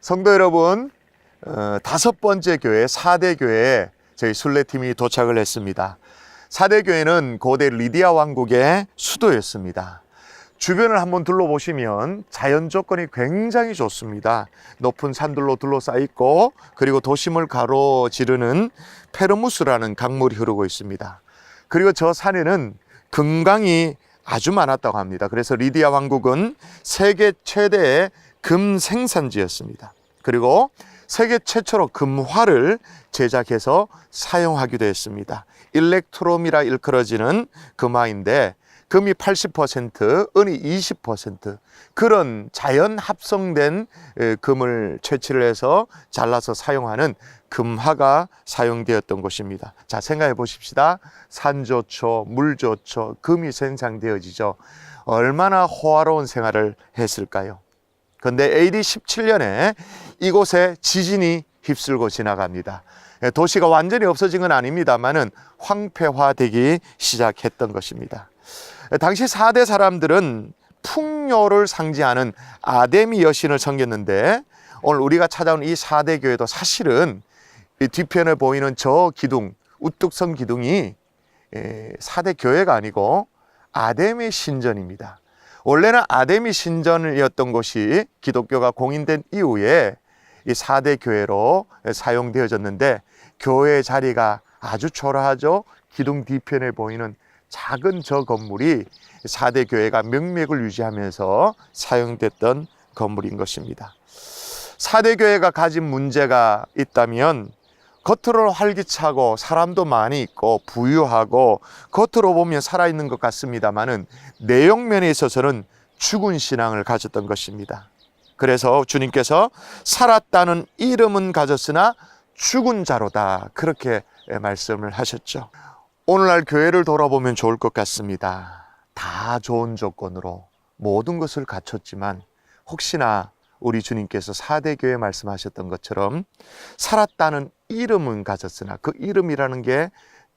성도 여러분, 어, 다섯 번째 교회, 사대 교회에 저희 순례팀이 도착을 했습니다. 사대 교회는 고대 리디아 왕국의 수도였습니다. 주변을 한번 둘러보시면 자연 조건이 굉장히 좋습니다. 높은 산들로 둘러싸여 있고 그리고 도심을 가로지르는 페르무스라는 강물이 흐르고 있습니다. 그리고 저 산에는 금강이 아주 많았다고 합니다. 그래서 리디아 왕국은 세계 최대의 금 생산지였습니다. 그리고 세계 최초로 금화를 제작해서 사용하기도 했습니다. 일렉트롬이라 일컬어지는 금화인데 금이 80%, 은이 20% 그런 자연 합성된 에, 금을 채취를 해서 잘라서 사용하는 금화가 사용되었던 곳입니다. 자, 생각해 보십시다. 산 좋죠, 물 좋죠, 금이 생산되어지죠. 얼마나 호화로운 생활을 했을까요? 근데 AD 17년에 이곳에 지진이 휩쓸고 지나갑니다. 예, 도시가 완전히 없어진 건 아닙니다만은 황폐화되기 시작했던 것입니다. 예, 당시 4대 사람들은 풍요를 상징하는 아데미 여신을 섬겼는데 오늘 우리가 찾아온 이 4대 교회도 사실은 이 뒤편에 보이는 저 기둥, 우뚝 선 기둥이 예, 4대 교회가 아니고 아데미 신전입니다. 원래는 아데미 신전이었던 곳이 기독교가 공인된 이후에 이 4대 교회로 사용되어졌는데 교회 자리가 아주 초라하죠. 기둥 뒤편에 보이는 작은 저 건물이 4대 교회가 명맥을 유지하면서 사용됐던 건물인 것입니다. 4대 교회가 가진 문제가 있다면 겉으로는 활기차고 사람도 많이 있고 부유하고 겉으로 보면 살아있는 것 같습니다만은 내용면에 있어서는 죽은 신앙을 가졌던 것입니다. 그래서 주님께서 살았다는 이름은 가졌으나 죽은 자로다 그렇게 말씀을 하셨죠. 오늘날 교회를 돌아보면 좋을 것 같습니다. 다 좋은 조건으로 모든 것을 갖췄지만 혹시나 우리 주님께서 사대 교회 말씀하셨던 것처럼 살았다는 이름은 가졌으나 그 이름이라는 게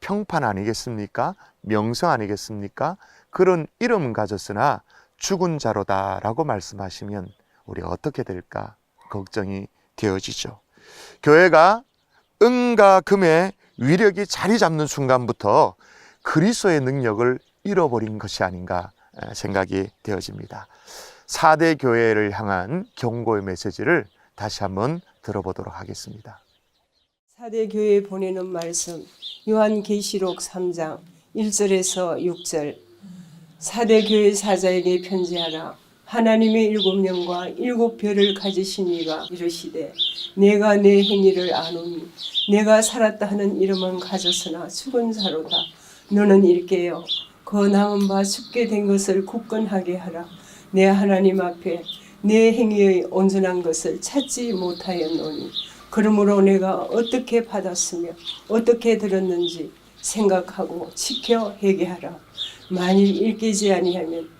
평판 아니겠습니까? 명성 아니겠습니까? 그런 이름은 가졌으나 죽은 자로다라고 말씀하시면 우리 어떻게 될까 걱정이 되어지죠. 교회가 은과 금의 위력이 자리 잡는 순간부터 그리스도의 능력을 잃어버린 것이 아닌가 생각이 되어집니다. 4대 교회를 향한 경고의 메시지를 다시 한번 들어보도록 하겠습니다. 사대 교회에 보내는 말씀 요한계시록 3장 1절에서 6절 사대 교회 사자에게 편지하라 하나님의 일곱 영과 일곱 별을 가지신 이가 이르시되 내가 내 행위를 아노니 내가 살았다 하는 이름은 가졌으나 죽은 자로다 너는 일깨어 그 남은 바 죽게 된 것을 굳건하게 하라 내 하나님 앞에 내 행위의 온전한 것을 찾지 못하였노니 그러므로 내가 어떻게 받았으며 어떻게 들었는지 생각하고 지켜 회개하라. 만일 일깨지 아니하면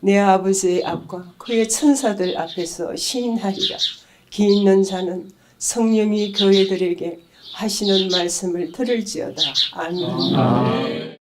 내 아버지의 앞과 그의 천사들 앞에서 시인하리라. 기 있는 자는 성령이 교회들에게 하시는 말씀을 들을지어다. 아멘.